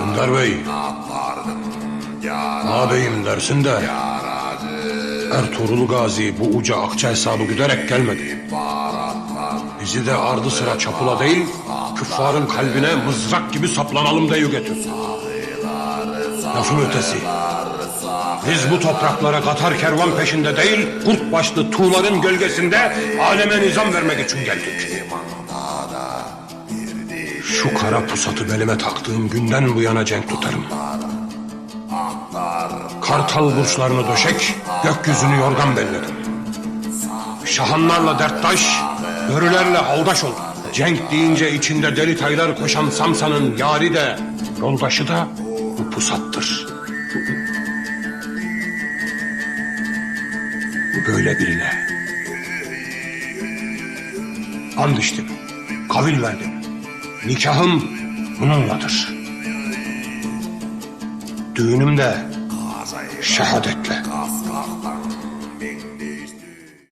Dündar Bey, ağabeyim dersin de Ertuğrul Gazi bu uca akça hesabı güderek gelmedi. Bizi de ardı sıra çapula değil, küffarın kalbine mızrak gibi saplanalım diye getir. Lafın ötesi. Biz bu topraklara Katar kervan peşinde değil, kurt başlı tuğların gölgesinde aleme nizam vermek için geldik. Şu kara pusatı belime taktığım günden bu yana cenk tutarım. Kartal burçlarını döşek, gökyüzünü yorgan belledim. Şahanlarla derttaş, börülerle havdaş oldum. Cenk deyince içinde deli taylar koşan Samsa'nın yari de, yoldaşı da bu pusattır. Böyle birine. And içtim, kavil verdim. Nikahım bununladır. Düğünüm de şehadetle.